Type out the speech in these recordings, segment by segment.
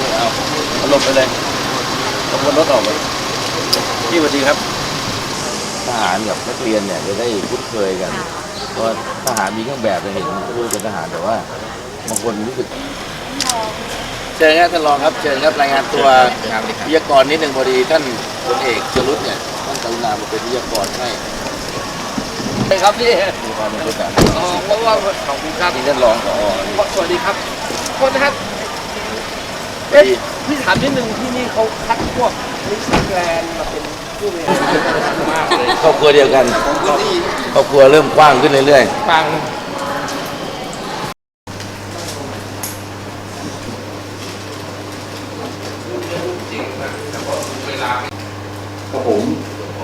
นี่เอาเอาลบไปเลยขบวนรถออกไปพี่สวัสดีครับ ทหารกับนักเรียนเนี่ยจะได้คุ้นเคยกันเพราะทหารมีเครื่องแบบจะเห็นรู้เป็นทหารแต่ว่าบางคนรู้สึกเชิญครับท่านรองครับเชิญครับรายงานตัววิทยากรนิดหนึ่งพอดีท่านพลเอกจรุตเนี่ยท่านกรุณามาเป็นวิทยากรให้ใช่ครับพี่มีความเป็นตัวแบบอ๋อเพราะว่าขอบคุณครับที่ท่านรองผอสวัสดีครับโทษนะครับ เอ๊ะพี่ถามนิดนึงที่นี่เขาคัดพวกมิสแกรนด์มาเป็นผู้บริหารมากเลยครอบครัวเดียวกันครอบครัวเริ่มกว้างขึ้นเรื่อยๆฟังกับผม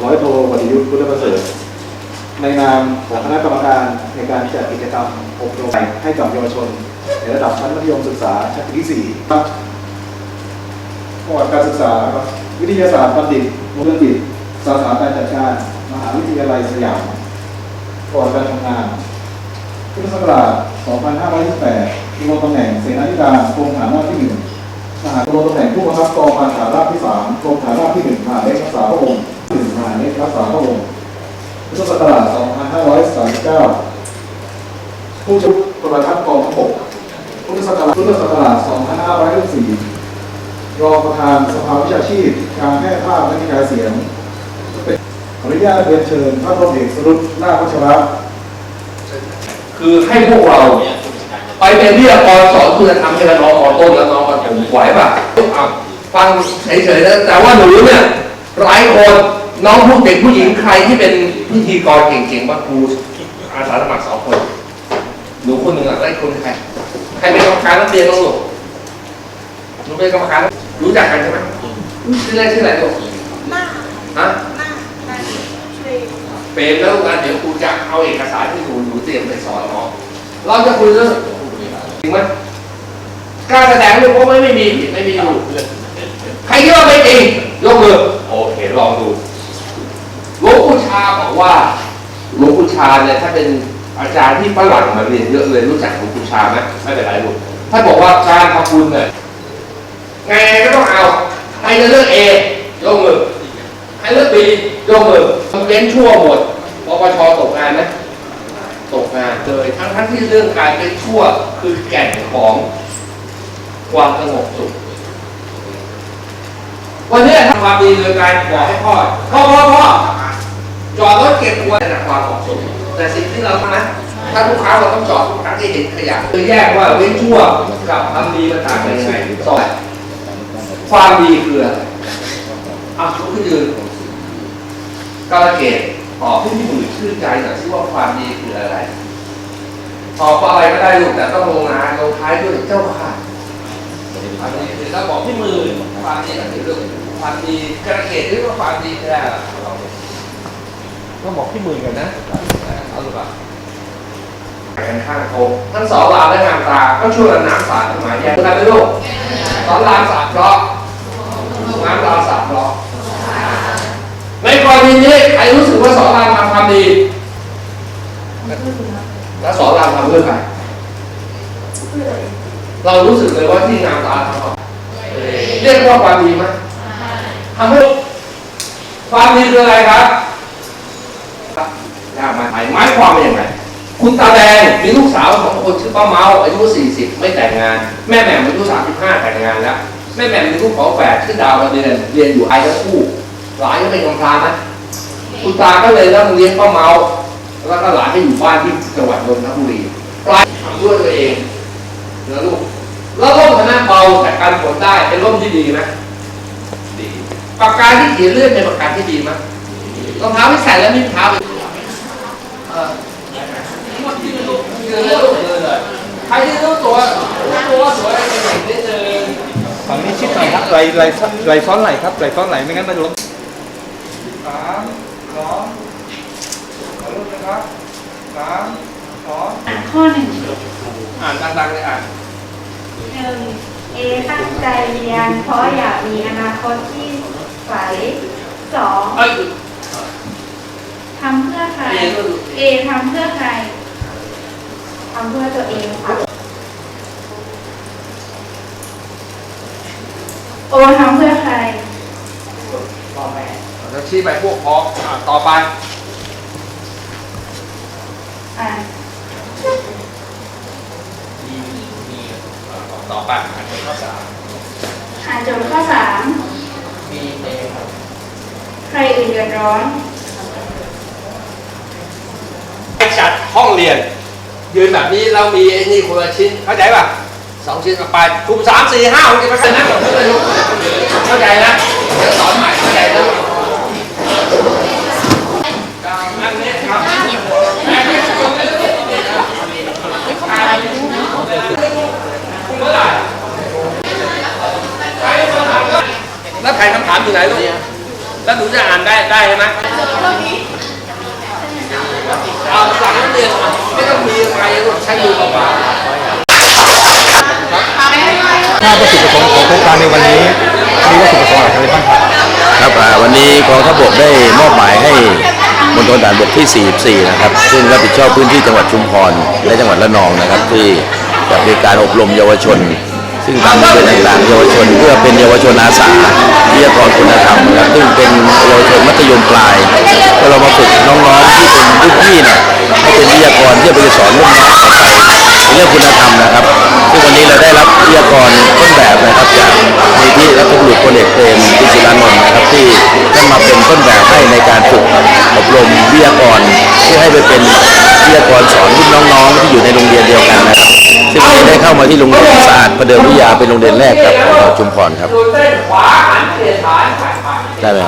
ร้อยโทวรยุทธ์พุทธประเสริฐในนามของคณะกรรมการในการจัดกิจกรรมอบรมให้กับเยาวชน ในระดับชั้นมัธยมศึกษาชั้นปีที่4ครับ ประวัติการศึกษาวิทยาศาสตร์บัณฑิตมบัณฑิตสาขาการจัดการมหาวิทยาลัยสยามประวัติการทำงานพุทธศักราช 2528ดำรงตำแหน่งเสนาธิการกรมฐานราบที่1ทหารดำรงตำแหน่งผู้บังคับกองพันฐานราบที่3กรมฐานราบที่1ทหารเล็กรักษาพระองค์ที่1ทหารเล็กรักษาพระองค์พุทธศักราช 2539 ผู้ชุบโทรทัศน์กองทัพบกพุทธศักราชพุทธศักราช 2554 รองประธานสภาวิชาชีพ การแพทย์ภาพและกระจายเสียงขออนุญาตเรียนเชิญท่านรองเอกสรุปหน้าควัชระคือให้พวกเราไปเป็นวิทยากรสอนคุณธรรมให้น้องออต้นและน้องประถมไหวป่ะฟังเฉยๆนะแต่ว่าหนูเนี่ยหลายคนน้องผู้เด็กผู้หญิงใครที่เป็นพิธีกรเก่งๆบ้างครูอาสาสมัครสองคนหนูคนหนึ่งอะได้คนใครใครเป็นกรรมการนักเรียนน้องลูหนูเป็นกรรมการ รู้จักกันใช่ไหมชื่อแรกชื่ออะไรลูกหน้าฮะหน้าหน้าเทรนเปรมแล้วกันเดี๋ยวครูจะเอาเอกสารที่หนูหนูเตรียมไปสอนน้องเราจะคุยเรื่องจริงไหมการแสดงเรื่องพวกไม่ไม่มีผิดไม่มีถูกใครคิดว่าไม่จริงยกมือโอเคลองดูหลวงปู่ชาบอกว่าหลวงปู่ชาเนี่ยถ้าเป็นอาจารย์ที่ฝรั่งมาเรียนเยอะเลยรู้จักหลวงปู่ชาไหมไม่เป็นไรลูกท่านบอกว่าการทำบุญเนี่ย ไงก็ต้องเอาใครจะเลือกเอยกมือให้เลือกปียกมือมันเว้นชั่วหมดปปชตกงานไหมตกงานเลยทั้งทั้งที่เรื่องการเป็นชั่วคือแก่นของความสงบสุขวันนี้ทำความดีโดยการบอกให้พ่อพ่อพ่อพ่อจอดรถเก็บตัวจากความเหมาะสมแต่สิ่งที่เราทำนะถ้าทุกครั้งเราต้องจอดทุกครั้งที่เห็นขยะคือแยกว่าเว้นชั่วกับทำดีมันต่างกันยังไงสอง ความดีคืออะไรอะลุกขึ้นยืนกาลเกตตอบให้พี่หมื่นชื่นใจหน่อยซิว่าความดีคืออะไรตอบว่าอะไรก็ได้ลูกแต่ต้องลงนามลงท้ายด้วยเจ้าค่ะความดีคือเราบอกพี่หมื่นความดีก็คือเรื่องความดีกาลเกตที่ว่าความดีคืออะไรต้องบอกพี่หมื่นกันนะเอาลูกอะกันข้างโคงทั้งสองรามและงามตาก็ช่วยกันน้ำสาดต้นไม้แยกกันไหมลูกสอนรามสามเพราะ น้ำราสามเพราะในกรณีนี้ใครรู้สึกว่าสอนรามทำความดี แล้วสอนรามทำเพื่อใครเรารู้สึกเลยว่าที่งามตาทำเรียกว่าความดีไหมทำให้ความดีคืออะไรครับยากไหมหมายความว่าอย่างไรคุณตาแดงมีลูกสาวสองคนชื่อป้าเมาอายุ 40 ไม่แต่งงาน แม่แหม่มอายุ 35 แต่งงานแล้ว แม่แหม่มมีลูกของแฝดชื่อดาวมาเรียนเรียนอยู่ไอทั้งคู่หลานก็เป็นกำพร้านะคุณตาก็เลยต้องเลี้ยงป้าเมา แล้วก็หลานให้อยู่บ้านที่จังหวัดนนทบุรีปลายทำด้วยตัวเองนะลูกแล้วร่มคณะเบาแต่การฝนได้เป็นร่มที่ดีไหมดีปากกาที่เขียนเลื่อนเป็นปากกาที่ดีไหมรองเท้าที่ใส่แล้วมีเท้าไปเออยืนลูกยืนเลยลูกยืนเลยใครที่รู้ตัวรู้ตัว หน่อยครับไหลไหลไหลซ้อนไหลครับไหลซ้อนไหลไม่งั้นมันล้มสามสองขอรูปนะครับสามสองข้อหนึ่งอ่านดังๆเลยอ่านหนึ่งเอตั้งใจเรียนเพราะอยากมีอนาคตที่ใสสองเอ้ยทำเพื่อใครเอก็ดูเอทำเพื่อใครทำเพื่อตัวเองค่ะ โอทำเพื่อใครเราชี้ไปพวกพ้องอะต่อไป อ่านต่อไปอันนี้ข้อสามอ่านโจทย์ข้อสามใครอื่นเดือดร้อนไปจัดห้องเรียน ยืนแบบนี้เรามีไอ้นี่คนละชิ้นเข้าใจป่ะ สองชิ้นเอาไปกลุ่มสามสี่ห้าผมจะมาชนะกับเพื่อนลูกเข้าใจนะเดี๋ยวสอนใหม่เข้าใจนะอันนี้ครับเมื่อไหร่แล้วแผนคำถามอยู่ไหนลูกแล้วหนูจะอ่านได้ได้ใช่ไหมเอาหลังเรียนไม่ต้องมีอะไรใช้มือเปล่า ถ้าวัตถุประสงค์ของโครงการในวันนี้มีวัตถุประสงค์อะไรบ้างครับครับวันนี้กองทัพบกได้มอบหมายให้มณฑลฐานบกที่ 44 นะครับ ซึ่งรับผิดชอบพื้นที่จังหวัดชุมพรและจังหวัดระนองนะครับ ที่จะมีการอบรมเยาวชน ซึ่งทำเป็นต่างๆเยาวชนเพื่อเป็นเยาวชนอาสาวิทยากรคุณธรรมนะครับซึ่งเป็นเยาวชนมัธยมปลายก็เรามาฝึกน้องๆที่เป็นรุ่นพี่เนี่ยให้เป็นวิทยากรที่จะไปสอนรุ่นน้องต่อไปเรื่องคุณธรรมนะครับ ซึ่งวันนี้เราได้รับวิทยากรต้นแบบนะครับจากมูลที่รัฐบุรุษพลเอกเปรมติศิรานนท์นะครับที่ท่านมาเป็นต้นแบบให้ในการฝึกอบรมวิทยากรเพื่อให้ไปเป็นวิทยากรสอนรุ่นน้องๆที่อยู่ในโรงเรียนเดียวกันนะครับซึ่งวันนี้ได้เข้ามาที่โรงเรียนศาสตร์ประเดิมวิทยาเป็นโรงเรียนแรกครับของจังหวัดชุมพรครับได้ไหม